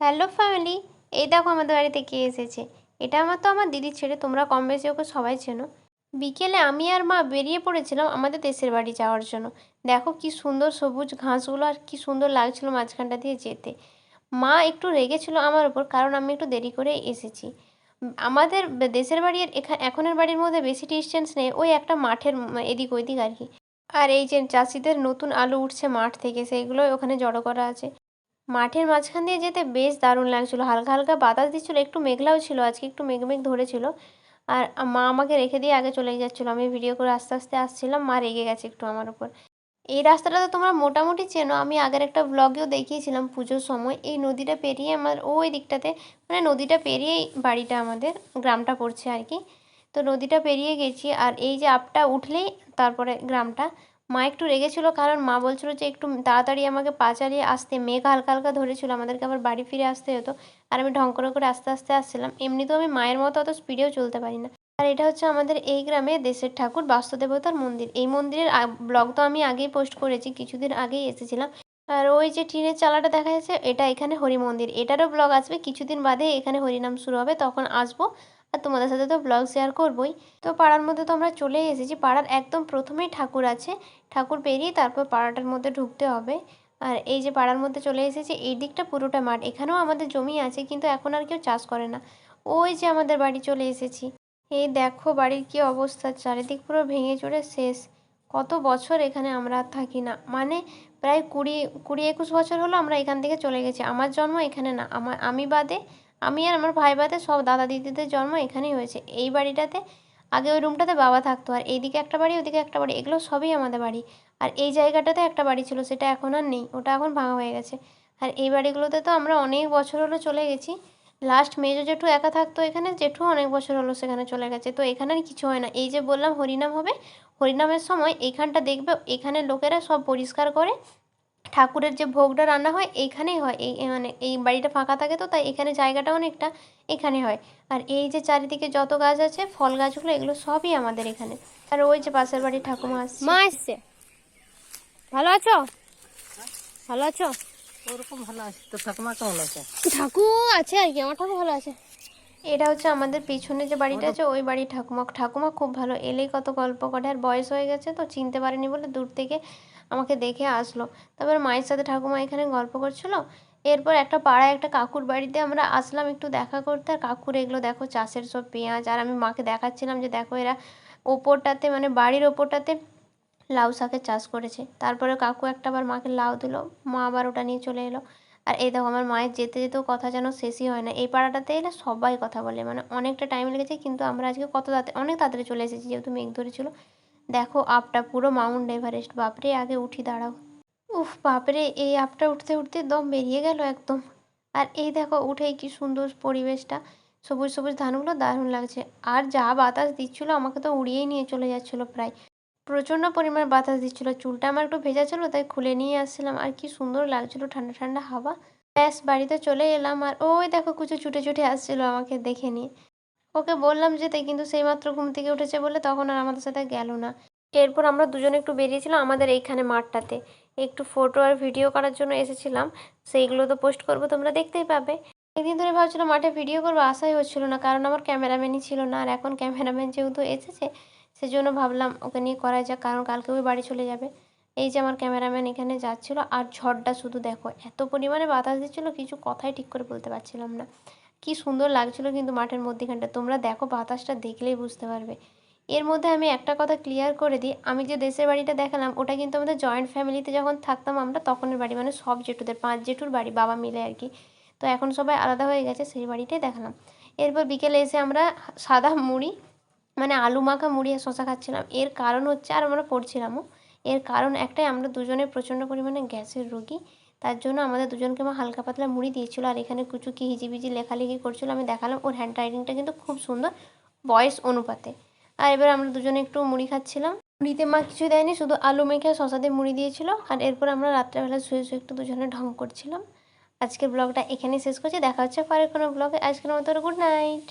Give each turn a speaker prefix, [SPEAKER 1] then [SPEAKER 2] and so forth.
[SPEAKER 1] Hello family, এই দেখো আমাদের বাড়িতে কে এসেছে। এটা আমার তো আমার দিদির ছেড়ে তোমরা কম বেশি ওকে সবাই চেনো। বিকেলে আমি আর মা বেরিয়ে পড়েছিলাম আমাদের দেশের বাড়ি যাওয়ার জন্য। দেখো কি সুন্দর সবুজ ঘাসগুলো আর কি সুন্দর লাগছিল মাঝখানটা দিয়ে যেতে। মা একটু রেগেছিল আমার ওপর কারণ আমি একটু দেরি করে এসেছি। আমাদের দেশের বাড়ি আর এখা এখনের বাড়ির মধ্যে বেশি ডিস্টেন্স নেই, ওই একটা মাঠের এদিক ওইদিক আর কি। আর এই যে চাষিদের নতুন আলু উঠছে মাঠ থেকে সেইগুলো ওখানে জড়ো করা আছে। মাঠের মাঝখান দিয়ে যেতে বেশ দারুণ লাগছিল। হালকা হালকা বাতাস দিচ্ছিল, একটু মেঘলাও ছিল, আজকে একটু মেঘ মেঘ ধরেছিল। আর মা আমাকে রেখে দিয়ে আগে চলে যাচ্ছিল। আমি ভিডিও করে আস্তে আস্তে আসছিলাম, মা রেগে গেছে একটু আমার উপর। এই রাস্তাটা তো তোমরা মোটামুটি চেনো। আমি আগের একটা ব্লগেও দেখিয়েছিলাম পুজোর সময়। এই নদীটা পেরিয়ে আমার ওই দিকটাতে মানে নদীটা পেরিয়েই বাড়িটা আমাদের গ্রামটা পড়ছে আর কি। তো নদীটা পেরিয়ে গেছি আর এই যে আপটা উঠলেই তারপরে গ্রামটা। মা একটু রেগেছিল কারণ মা বলছিল যে একটু তাড়াতাড়ি আমাকে পা চালিয়ে আসতে। মেঘ হালকা হালকা ধরেছিল, আমাদেরকে আবার বাড়ি ফিরে আসতে হতো আর আমি ঢং করে করে আস্তে আস্তে আসছিলাম। এমনিতেও আমি মায়ের মতো অত স্পিডেও চলতে পারি না। আর এটা হচ্ছে আমাদের এই গ্রামে দেশের ঠাকুর বাস্তুদেবতার মন্দির। এই মন্দিরের ব্লগ তো আমি আগেই পোস্ট করেছি, কিছুদিন আগেই এসেছিলাম। আর ওই যে টিনের চালাটা দেখা যাচ্ছে, এটা এখানে হরি মন্দির। এটারও ব্লগ আসবে, কিছুদিন বাদে এখানে হরিনাম শুরু হবে, তখন আসব। আর তোমাদের সাথে তো ব্লগ শেয়ার করবোই। তো পাড়ার মধ্যে তো আমরা চলেই এসেছি। পাড়ার একদম প্রথমেই ঠাকুর আছে। ঠাকুর পেরিয়ে তারপর পাড়াটার মধ্যে ঢুকতে হবে। আর এই যে পাড়ার মধ্যে চলে এসেছি, এই দিকটা পুরোটা মাঠ। এখানেও আমাদের জমি আছে, কিন্তু এখন আর কেউ চাষ করে না। ওই যে আমাদের বাড়ি চলে এসেছি। এই দেখো বাড়ির কি অবস্থা, চারিদিক পুরো ভেঙে চড়ে শেষ। কত বছর এখানে আমরা থাকি না। মানে প্রায় কুড়ি কুড়ি একুশ বছর হলো আমরা এখান থেকে চলে গেছি। আমার জন্ম এখানে না, আমার, আমি বাদে আমি আর আমার ভাই বাদে সব দাদা দিদিদের জন্ম এখানেই হয়েছে। এই বাড়িটাতে আগে ওই রুমটাতে বাবা থাকতো আর এইদিকে একটা বাড়ি ওদিকে একটা বাড়ি, এগুলো সবই আমাদের বাড়ি। আর এই জায়গাটাতে একটা বাড়ি ছিল, সেটা এখন আর নেই, ওটা এখন ভাঙা হয়ে গেছে। আর এই বাড়িগুলোতে তো আমরা অনেক বছর হলো চলে গেছি। লাস্ট মেজো জেঠু একা থাকতো এখানে, জেঠু অনেক বছর হলো সেখানে চলে গেছে। তো এখানে আর কিছু হয় না। এই যে বললাম হরিনাম হবে, হরিনামের সময় এইখানটা দেখবে এখানে লোকেরা সব পরিষ্কার করে ঠাকুরের যে ভোগটা রান্না হয় এইখানেই হয়। এই মানে এই বাড়িটা ফাঁকা থাকে তো তাই এখানে জায়গাটা অনেকটা এখানে হয়। আর এই যে চারিদিকে যত গাছ আছে ফল গাছগুলো এগুলো সবই আমাদের এখানে। আর ওই যে পাশের বাড়ির ঠাকুমা আসছে।
[SPEAKER 2] মা এসছে। ভালো আছো? ভালো আছো?
[SPEAKER 3] ওরকম ভালো আছে। তো ঠাকুমা কেমন আছে?
[SPEAKER 2] ঠাকুর আছে আর কি আমার ঠাকুর ভালো আছে।
[SPEAKER 1] এটা হচ্ছে আমাদের পিছনে যে বাড়িটা আছে ওই বাড়ির ঠাকুমা। ঠাকুমা খুব ভালো এলেই কত গল্প করে। আর বয়স হয়ে গেছে তো চিনতে পারেনি বলে দূর থেকে আমাকে দেখে আসলো। তারপর মায়ের সাথে ঠাকুমা এখানে গল্প করছিল। এরপর একটা পাড়ায় একটা কাকুর বাড়িতে আমরা আসলাম একটু দেখা করতে। আর কাকুর এগুলো দেখো চাষের সব পেঁয়াজ। আর আমি মাকে দেখাচ্ছিলাম যে দেখো এরা ওপরটাতে মানে বাড়ির ওপরটাতে লাউ শাকের চাষ করেছে। তারপরে কাকু একটা বার মাকে লাউ দিল। মা আবার ওটা নিয়ে চলে এলো। আর এই দেখো আমার মায়ের যেতে যেতেও কথা যেন শেষই হয় না। এই পাড়াটাতে এলে সবাই কথা বলে। মানে অনেকটা টাইম লেগেছে, কিন্তু আমরা আজকে কত তাড়াতাড়ি অনেক তাড়াতাড়ি চলে এসেছি, যেহেতু মেঘ ধরেছিল। দেখো আপটা পুরো মাউন্ট এভারেস্ট, বাপরে আগে উঠি দাঁড়াও। উফ, বাপরে, এই আপটা উঠতে উঠতে দম বেরিয়ে গেল একদম। আর এই দেখো, উঠেই কি সুন্দর পরিবেশটা। সবুজ সবুজ ধানগুলো দারুণ লাগছে। আর যা বাতাস দিচ্ছিল, আমাকে তো উড়িয়েই নিয়ে চলে যাচ্ছিল প্রায়। প্রচণ্ড পরিমাণ বাতাস দিচ্ছিল। চুলটা আমার একটু ভেজা ছিল, তাই খুলে নিয়ে আসছিলাম। আর কি সুন্দর লাগছিল ঠান্ডা ঠান্ডা হাওয়া। ব্যাস, বাড়িতে চলে এলাম। আর ওই দেখো কিছু ছুটে ছুটে আসছিল আমাকে দেখে নিয়ে। ওকে বললাম যেতে কিন্তু সেইমাত্র ঘুম থেকে উঠেছে বলে তখন আর আমাদের সাথে গেল না। এরপর আমরা দুজনে একটু বেরিয়েছিলাম আমাদের এইখানে মাঠটাতে। একটু ফটো আর ভিডিও করার জন্য এসেছিলাম। সেইগুলো তো পোস্ট করব, তোমরা দেখতেই পাবে। একদিন ধরে ভাবছিলাম মাঠে ভিডিও করব, আশাই হচ্ছিল না, কারণ আমার ক্যামেরাম্যানই ছিল না। আর এখন ক্যামেরাম্যান যেহেতু এসেছে, সেজন্য ভাবলাম ওকে নিয়ে করা যাক, কারণ কালকে ওই বাড়ি চলে যাবে। এই যে আমার ক্যামেরাম্যান এখানে যাচ্ছিল, আর ঝড়টা শুধু দেখো, এত পরিমাণে বাতাস দিচ্ছিল, কিছু কথাই ঠিক করে বলতে পারছিলাম না। কি সুন্দর লাগছিল কিন্তু মাঠের মধ্যেখানটা। তোমরা দেখো বাতাসটা দেখলেই বুঝতে পারবে। এর মধ্যে আমি একটা কথা ক্লিয়ার করে দিই। আমি যে দেশের বাড়িটা দেখালাম, ওটা কিন্তু আমাদের জয়েন্ট ফ্যামিলিতে যখন থাকতাম আমরা, তখনের বাড়ি। মানে সব জেঠুদের, পাঁচ জেঠুর বাড়ি, বাবা মিলে আর কি। তো এখন সবাই আলাদা হয়ে গেছে, সেই বাড়িটাই দেখালাম। এরপর বিকেলে এসে আমরা সাদা মুড়ি মানে আলু মাখা মুড়ি আর শশা খাচ্ছিলাম। এর কারণ হচ্ছে আর আমরা পড়ছিলামও। এর কারণ একটাই, আমরা দুজনে প্রচণ্ড পরিমাণে গ্যাসের রোগী। তার জন্য আমাদের দুজনকে মা হালকা পাতলা মুড়ি দিয়েছিল। আর এখানে কুচু কি হিজিবিজি লেখালেখি করছিল, আমি দেখালাম। ওর হ্যান্ড রাইটিংটা কিন্তু খুব সুন্দর বয়স অনুপাতে। আর এবার আমরা দুজনে একটু মুড়ি খাচ্ছিলাম। মুড়িতে মা কিছু দেয়নি, শুধু আলু মেখে শশা দিয়ে মুড়ি দিয়েছিল। আর এরপর আমরা রাত্রেবেলা শুয়ে শুয়ে একটু দুজনে ঢং করছিলাম। আজকের ব্লগটা এখানেই শেষ করছি। দেখা হচ্ছে পরের কোনো ব্লগে আজকের মতো গুড নাইট